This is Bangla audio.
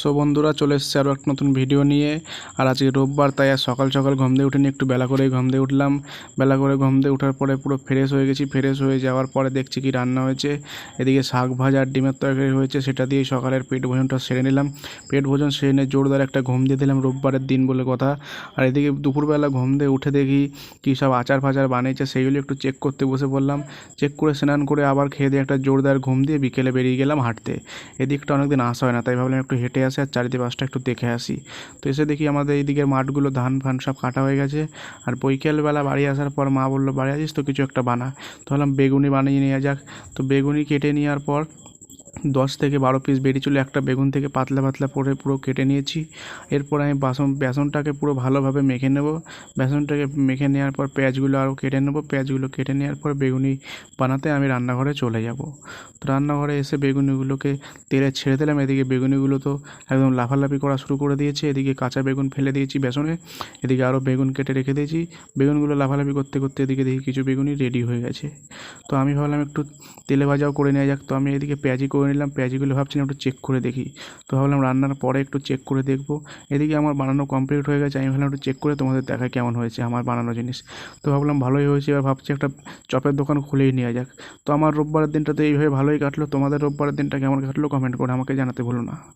সো বন্ধুরা, চলে এসেছে আরও একটা নতুন ভিডিও নিয়ে। আর আজকে রোববার, তাই আর সকাল সকাল ঘুম দিয়ে উঠে নিয়ে একটু বেলা করে ঘুম দিয়ে উঠলাম। বেলা করে ঘুম দিয়ে ওঠার পরে পুরো ফ্রেশ হয়ে গেছি, ফ্রেশ হয়ে যাওয়ার পরে দেখছি কি রান্না হয়েছে। এদিকে শাক ভাজা আর ডিমের তরকারি হয়েছে, সেটা দিয়ে সকালের পেট ভোজনটা সেরে নিলাম। পেট ভোজন সেরে নিয়ে জোরদার একটা ঘুম দিয়ে দিলাম, রোববারের দিন বলে কথা। আর এদিকে দুপুরবেলা ঘুম দিয়ে উঠে দেখি কী সব আচার ফাচার বানিয়েছে, সেইগুলো একটু চেক করতে বসে পড়লাম। চেক করে স্নান করে আবার খেয়ে দিয়ে একটা জোরদার ঘুম দিয়ে বিকেলে বেরিয়ে গেলাম হাঁটতে। এদিকটা অনেকদিন আসা হয় না, তাই ভাবলাম একটু হেঁটে আসি আর চারিদিকে পাশটা একটু দেখে আসি। তো এসে দেখি আমাদের এইদিকের মাঠগুলো ধান ফান সব কাটা হয়ে গেছে। আর বিকেলবেলা বাড়ি আসার পর মা বলল, বাড়ি আসিস তো কিছু একটা বানা। তো ভাবলাম বেগুনি বানিয়ে নেওয়া যাক। তো বেগুনি কেটে নেওয়ার পর দশ থেকে বারো পিস বেরিয়েছিল একটা বেগুন থেকে পাতলা পাতলা করে পুরো কেটে নিয়েছি। এরপর আমি বাসন, বেসনটাকে পুরো ভালোভাবে মেখে নেব। বেসনটাকে মেখে নেওয়ার পর পেঁয়াজগুলো আরও কেটে নেব। পেঁয়াজগুলো কেটে নেওয়ার পর বেগুনি বানাতে আমি রান্নাঘরে চলে যাব। তো রান্নাঘরে এসে বেগুনিগুলোকে তেলে ছেড়ে দিলাম। এদিকে বেগুনিগুলো তো একদম লাফালাফি করা শুরু করে দিয়েছে। এদিকে কাঁচা বেগুন ফেলে দিয়েছি বেসনে। এদিকে আরও বেগুন কেটে রেখে দিয়েছি। বেগুনগুলো লাফালাফি করতে করতে এদিকে দেখি কিছু বেগুনি রেডি হয়ে গেছে। তো আমি ভাবলাম একটু তেলে ভাজাও করে নেওয়া যাক। তো আমি এদিকে পেঁয়াজি করে নিলাম। পেঁয়াজিগুলো ভাবছিলাম একটু চেক করে দেখি। তো ভাবলাম রান্নার পরে একটু চেক করে দেখব। এদিকে আমার বানানো কমপ্লিট হয়ে গেছে। আমি ভাবলাম একটু চেক করে তোমাদের দেখায় কেমন হয়েছে আমার বানানো জিনিস। তো ভাবলাম ভালোই হয়েছে। এবার ভাবছি একটা চপের দোকান খুলেই নেওয়া যাক। তো আমার রোববারের দিনটা তো এইভাবে ভালোই কাটলো। তোমাদের রোববারের দিনটা কেমন কাটলো? কমেন্ট করে আমাকে জানাতে ভুলো না।